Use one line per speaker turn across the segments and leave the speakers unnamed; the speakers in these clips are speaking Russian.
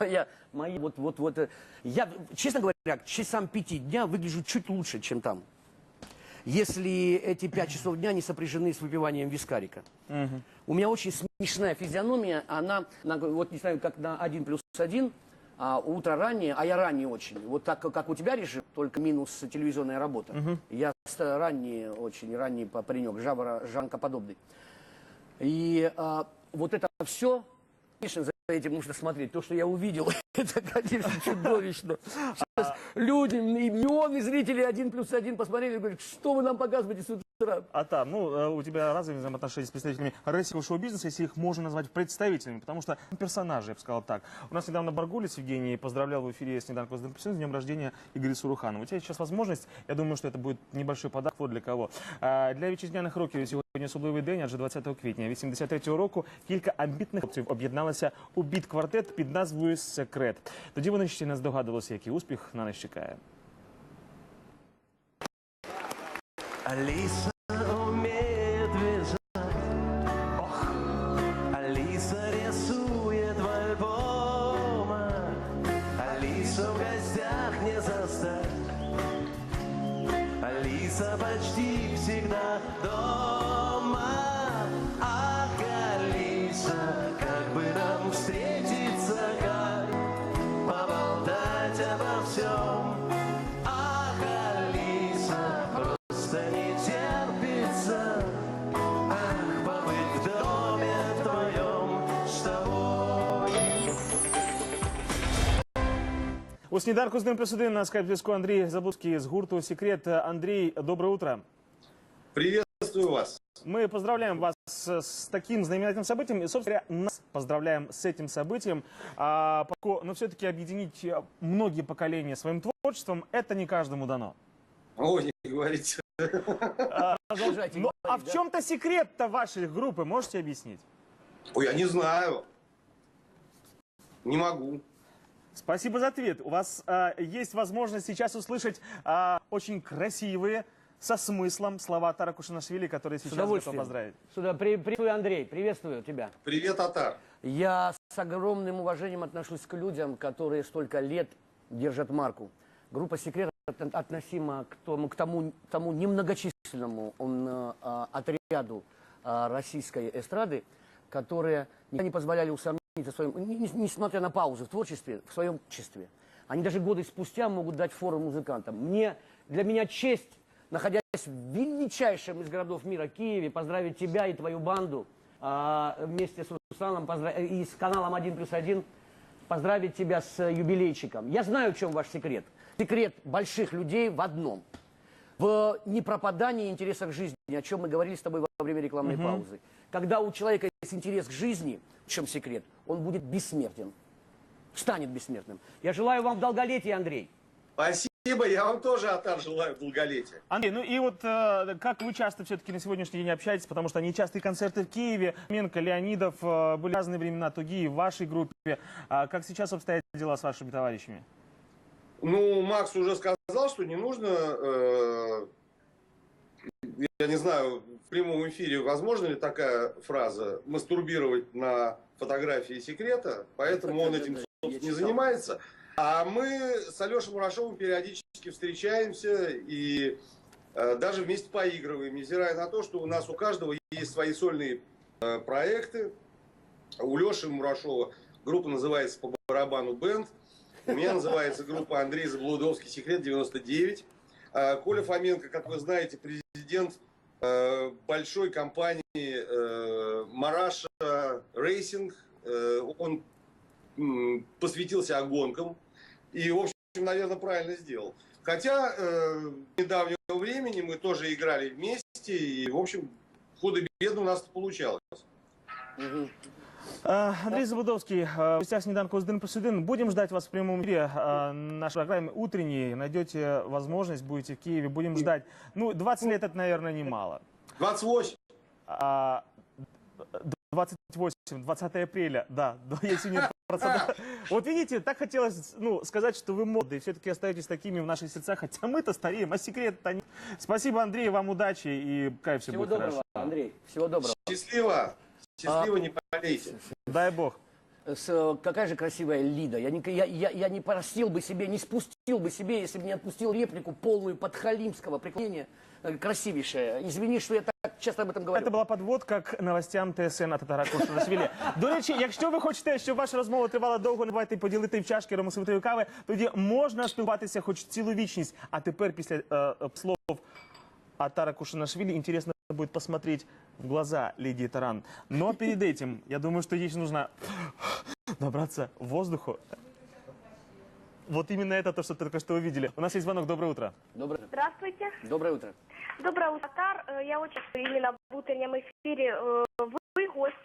Я, мои, вот, вот, вот, э, я, честно говоря, к часам пяти дня выгляжу чуть лучше, чем там. Если эти пять часов дня не сопряжены с выпиванием вискарика. У меня очень смешная физиономия, она, на- вот не знаю, как на один плюс один, а утро раннее, а я ранний очень. Вот так, как у тебя режим, только минус телевизионная работа. Я ст- ранний, очень ранний па- паренек, жаворо, жанкоподобный. И а, вот это все, конечно, этим нужно смотреть. То, что я увидел, это, конечно, чудовищно. Сейчас люди, и миллионы зрителей один плюс один посмотрели и говорят, что вы нам показываете с утра?
А там, ну, э, у тебя разве взаимоотношения с представителями российского шоу-бизнеса, если их можно назвать представителями? Потому что персонажи, я бы сказал так. У нас недавно Баргулис Евгений поздравлял в эфире с Неданко с днем рождения Игоря Суруханова. У тебя сейчас возможность, я думаю, що это будет небольшой подарок, вот для кого. А, Для вітчизняних рокерів сьогодні особливий день, адже 20 квітня 83-го року кілька амбітних хлопців об'єдналися у біт-квартет під назвою «Секрет». Тоді вони ще не здогадувалися, який успіх на них чекає.
всем. Ах, Алиса, просто не терпится, Ах, побыть в доме твоем с тобой.
У сніданку з ним плюс один на скайп-зв'язку Андрій Забузький з гурту Секрет. Андрій, доброе утро.
Приветствую вас.
Мы поздравляем вас с, с таким знаменательным событием и, собственно говоря, нас поздравляем с этим событием. А, поскольку- но все-таки объединить э, многие поколения своим творчеством это не каждому дано.
Ой, не говорите.
Продолжайте
Ну, а в чем-то секрет-то вашей группы, можете объяснить?
Ой, я не знаю. Не могу.
Спасибо за ответ. У вас а, есть возможность сейчас услышать а, очень красивые, со смыслом слова Тара Кушанашвили, которые
С
сейчас готов поздравить.
Сюда, при- приветствую, Андрей, приветствую тебя.
Привет, Атар.
Я с огромным уважением отношусь к людям, которые столько лет держат марку. Группа «Секрет» от- относима к тому, к тому, тому немногочисленному он, э, а, отряду а, российской эстрады, которые не позволяли усомниться в своем, не- не- несмотря на паузы в творчестве, в своем творчестве. Они даже годы спустя могут дать фору музыкантам. Мне, для меня честь, находясь в величайшем из городов мира Киеве, поздравить тебя и твою банду а, вместе с Русланом поздра- и с каналом 1 плюс 1 поздравить тебя с юбилейчиком. Я знаю, в чем ваш секрет. Секрет больших людей в одном. В непропадании интереса к жизни, о чем мы говорили с тобой во время рекламной паузы. Когда у человека есть интерес к жизни, в чем секрет, он будет бессмертен. Станет бессмертным. Я желаю вам долголетия, Андрей.
Спасибо, я вам тоже, Атар, желаю долголетия.
Андрей, ну и вот э, как вы часто все-таки на сегодняшний день общаетесь, потому что нечастые концерты в Киеве, Менко, Леонидов, э, были разные времена, Тугиев в вашей группе. А как сейчас обстоят дела с вашими товарищами?
Ну, Макс уже сказал, что не нужно, э, я не знаю, в прямом эфире возможно ли такая фраза, мастурбировать на фотографии секрета, поэтому он этим, собственно, не занимается. А мы с Алешей Мурашовым периодически встречаемся и э, даже вместе поигрываем, невзирая на то, что у нас у каждого есть свои сольные э, проекты. У Леши Мурашова группа называется «По барабану бенд», у меня называется группа Андрей Заблудовский «Секрет 99». А, Коля Фоменко, как вы знаете, президент э, большой компании э, Мараша Рейсинг. Э, Он посвятился гонкам и, в общем, наверное, правильно сделал. Хотя э, недавнего времени мы тоже играли вместе, и, в общем, худо-бедно у нас это получалось.
Э, Андрей Забудовский, в гостях Снеданку с Дэн плюс один. Будем ждать вас в прямом эфире э, нашей программе утренней. Найдете возможность, будете в Киеве. Будем ждать. Ну, 20 лет это, наверное, немало.
28.
А, 28, 20 апреля, да, да, если нет процента. Вот видите, так хотелось ну, сказать, что вы молоды, и все-таки остаетесь такими в наших сердцах, хотя мы-то стареем, а секрет-то нет. Спасибо, Андрей, вам удачи и кайф все
Всего
будет
доброго,
хорошо.
Андрей. Всего доброго.
Счастливо. Счастливо, не болейте.
Дай бог
с, э, какая же красивая Лида. Я не, я, я, я не простил бы себе, не спустил бы себе, если бы не отпустил реплику полную подхалимского преклонения. Э, Красивейшая. Извини, что я так часто об этом говорю.
Це була підводка к новостям ТСН на Татара Кошурашвілі. До речі, якщо ви хочете, щоб ваша розмова тривала довго, не бувайте поділити в чашки ромосовитої кави, тоді можна спілкуватися хоч цілу вічність. А тепер після е, е, слов Атара Кушанашвили интересно будет посмотреть в глаза Лидии Таран. Но перед этим, я думаю, что ей нужно набраться воздуху. Вот именно это то, что только что увидели. У нас есть звонок. Доброе утро.
Доброе,
Здравствуйте.
доброе утро.
Доброе утро, Тар. Э, Я очень именно в утреннем эфире э, вы гость.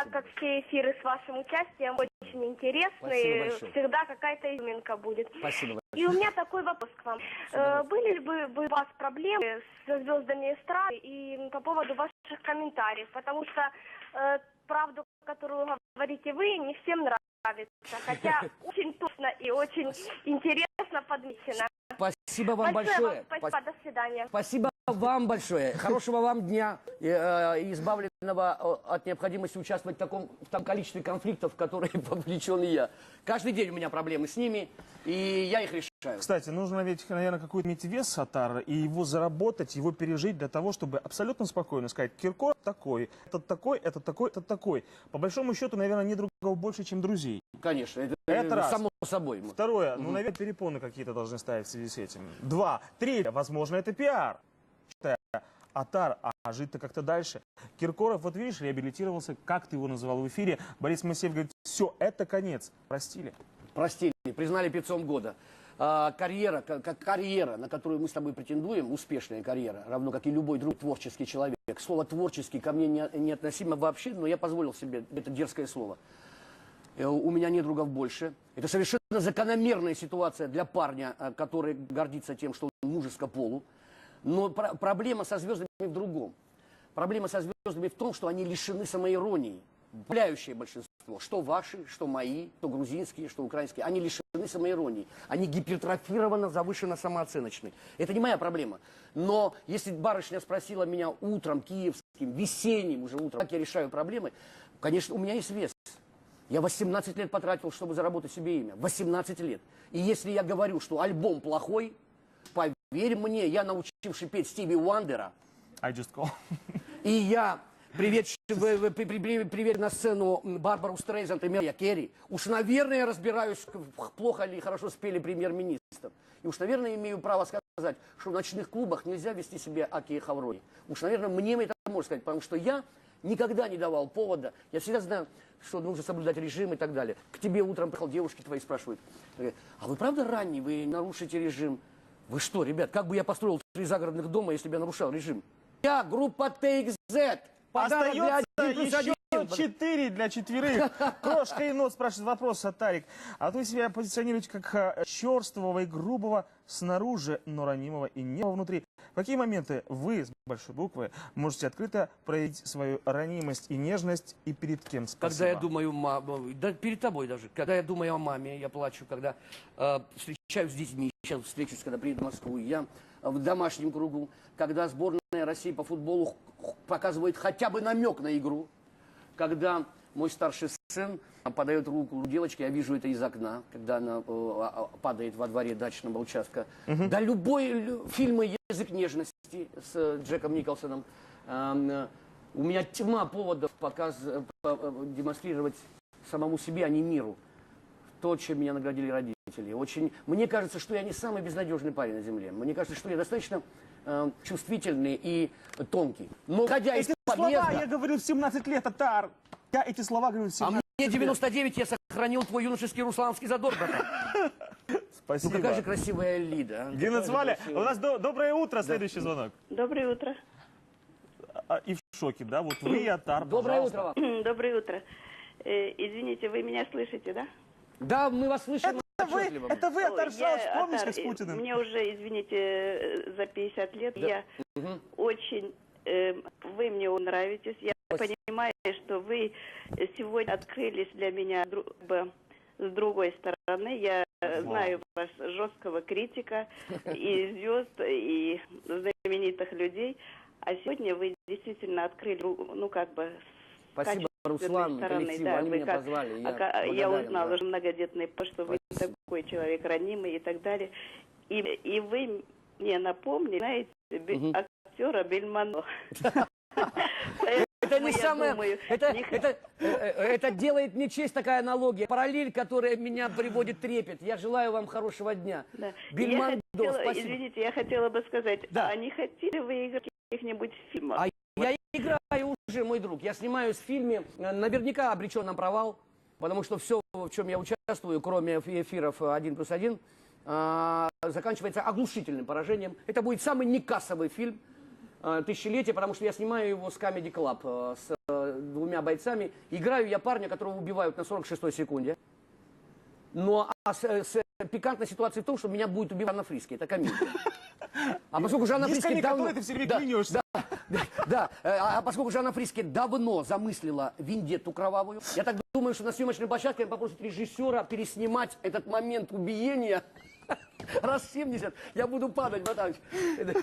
Так как все эфиры с вашим участием очень
Спасибо
интересные.
большое.
Всегда какая-то изюминка будет.
Спасибо.
И у меня такой вопрос к вам. Э, Были ли бы бы у вас проблемы со звездами эстрады и по поводу ваших комментариев? Потому что э, правду, которую говорите вы, не всем нравится. Хотя очень точно и очень интересно подмечено.
Спасибо вам большое.
Спасибо, до свидания.
Спасибо вам большое. Хорошего вам дня, э, избавленного э, от необходимости участвовать в таком, в том количестве конфликтов, в которые вовлечен я. Каждый день у меня проблемы с ними, и я их решаю.
Кстати, нужно ведь, наверное, какой-то иметь вес Атара и его заработать, его пережить для того, чтобы абсолютно спокойно сказать, Киркоров такой, этот такой, этот такой, этот такой. По большому счету, наверное, нет другого больше, чем друзей.
Конечно, это,
Это раз.
само собой.
Второе, ну, наверное, перепоны какие-то должны ставить в связи с этим. Два. Третье, возможно, это пиар. Атар, а жить-то как-то дальше. Киркоров, вот видишь, реабилитировался, как ты его называл в эфире. Борис Моисеев говорит, все, это конец. Простили.
Простили, признали певцом года. А, карьера, ка- как карьера, на которую мы с тобой претендуем, успешная карьера, равно как и любой другой творческий человек. Слово творческий ко мне не, не относимо вообще, но я позволил себе это дерзкое слово. Э, У меня нет другов больше. Это совершенно закономерная ситуация для парня, э, который гордится тем, что он мужеско полу. Но про- проблема со звездами в другом. Проблема со звездами в том, что они лишены самоиронии. Подавляющее большинство, что ваши, что мои, что грузинские, что украинские, они лишены самоиронии. Они гипертрофированно завышенно самооценочны. Это не моя проблема. Но если барышня спросила меня утром, киевским, весенним уже утром, как я решаю проблемы, конечно, у меня есть вес. Я 18 лет потратил, чтобы заработать себе имя. 18 лет. И если я говорю, что альбом плохой, поверь мне, я научивший петь Стиви Уандера,
I just call.
и я приведший в- в- при- при- привел на сцену Барбару Стрейзанд и Мерия Керри, уж, наверное, разбираюсь, плохо ли хорошо спели премьер-министр. И уж, наверное, имею право сказать, что в ночных клубах нельзя вести себя Аки и Хаврони. Уж, наверное, мне это можно сказать, потому что я никогда не давал повода. Я всегда знаю, что нужно соблюдать режим и так далее. К тебе утром приехал, девушки твои спрашивают, а вы правда ранний, вы нарушите режим? Вы что, ребят, как бы я построил три загородных дома, если бы я нарушал режим? Я группа TXZ. Подарок для
Остается
один плюс
еще
один.
Четыре для четверых. Крошка и нос спрашивает вопрос, Сатарик. А вы себя позиционируете как э, черствого и грубого снаружи, но ранимого и нежного внутри. В какие моменты вы, с большой буквы, можете открыто проявить свою ранимость и нежность и перед кем? Спасибо.
Когда я думаю, мама, да перед тобой даже, когда я думаю о маме, я плачу, когда э, встречаюсь с детьми, сейчас встречусь, когда приеду в Москву, я в домашнем кругу, когда сборная России по футболу показывает хотя бы намек на игру, когда мой старший сын подает руку девочке, я вижу это из окна, когда она э, а- а, падает во дворе дачного участка. Да любой лю- фильмы «Язык нежности» с э, Джеком Николсоном. Эм, э, У меня тьма поводов показ, по- демонстрировать самому себе, а не миру. То, чем меня наградили родители. Очень, мне кажется, что я не самый безнадежный парень на земле. Мне кажется, что я достаточно э, чувствительный и тонкий. Но, ходя из
Эти слова
подъезда...
я говорил в 17 лет, Татар. Я эти слова говорил в
А
17
мне 99, я сохранил твой юношеский русланский задор, братан. Ну
Спасибо.
какая же красивая Лида. а.
Назвали?
красивая.
У нас до- доброе утро, следующий звонок.
Доброе утро.
А, И в шоке, да? Вот вы и Атар,
Доброе
пожалуйста.
утро вам.
Доброе утро. Э, извините, вы меня слышите, да?
Да, мы вас слышим
Это вы, это вы, Шауч,
я,
помнишь, как с Путиным?
Мне уже, извините, э, за 50 лет. Я очень... э, вы мне нравитесь. Я понимаю, что вы сегодня открылись для меня с другой стороны. Я знаю вас жесткого критика и звезд, и знаменитых людей. А сегодня вы действительно открыли, ну, как бы,
Спасибо Руслан,
стороны,
коллективу,
да,
они меня
как-
позвали.
я
благодарен,
узнала,
да.
что многодетный, что вы такой человек ранимый и так далее. И, и вы мне напомнили, знаете,
Мгм.
актера Бельмано.
Это не самое, это, э, э, это делает мне честь такая аналогия. Параллель, которая меня приводит трепет. Я желаю вам хорошего дня. Бельмондо,
хотела,
спасибо.
извините, я хотела бы сказать, а не хотели вы играть в каких-нибудь фильмах?
А я играю уже, мой друг. Я снимаюсь в фильме, э, наверняка обречен на провал, потому что все, в чем я участвую, кроме эф- эфиров «Один плюс один», а, заканчивается оглушительным поражением. Это будет самый некассовый фильм э, тысячелетия, потому что я снимаю его с Comedy Club э, с э, двумя бойцами. Играю я парня, которого убивают на 46-й секунде. Но а с, с- пикантная ситуация в том, что меня будет убивать Жанна Фриски. Это комедия. А поскольку Жанна
Есть
Фриски давно...
ты все время
Да,
клянешься.
да, да, да. Э, А поскольку Жанна Фриски давно замыслила виндетту кровавую, я так думаю, что на съемочной площадке она попросит режиссера переснимать этот момент убиения раз 70. Я буду падать, братан.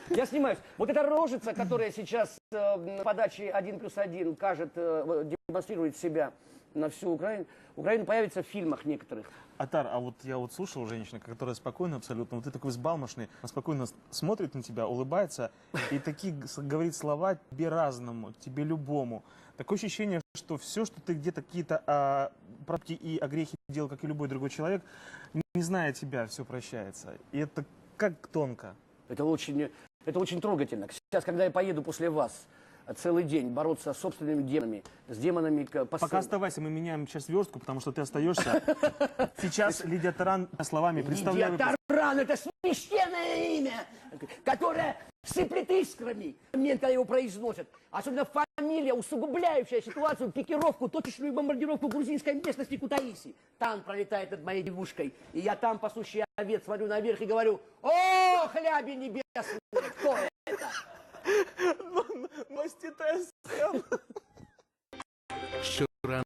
Я снимаюсь. Вот эта рожица, которая сейчас э, на подаче 1 плюс 1 кажет, э, демонстрирует себя на всю Украину, Украина появится в фильмах некоторых.
Атар, а вот я вот слушал женщину, которая спокойно абсолютно, вот ты такой взбалмошный, она спокойно смотрит на тебя, улыбается и такие говорит слова тебе разному, тебе любому. Такое ощущение, что все, что ты где-то какие-то а, пробки и огрехи делал, как и любой другой человек, не, зная тебя, все прощается. И это как тонко.
Это очень, это очень трогательно. Сейчас, когда я поеду после вас целый день бороться с собственными демонами, с демонами к- по
Пока оставайся, мы меняем сейчас верстку, потому что ты остаешься. Сейчас Лидия Таран словами представляю.
Лидия Таран, это священное имя, которое сыплет искрами, момент, когда его произносят. Особенно фамилия, усугубляющая ситуацию, пикировку, точечную бомбардировку грузинской местности Кутаиси. Танк пролетает над моей девушкой, и я там, пасущий овец, смотрю наверх и говорю, о, хляби небесные, кто это?
маститая сцена.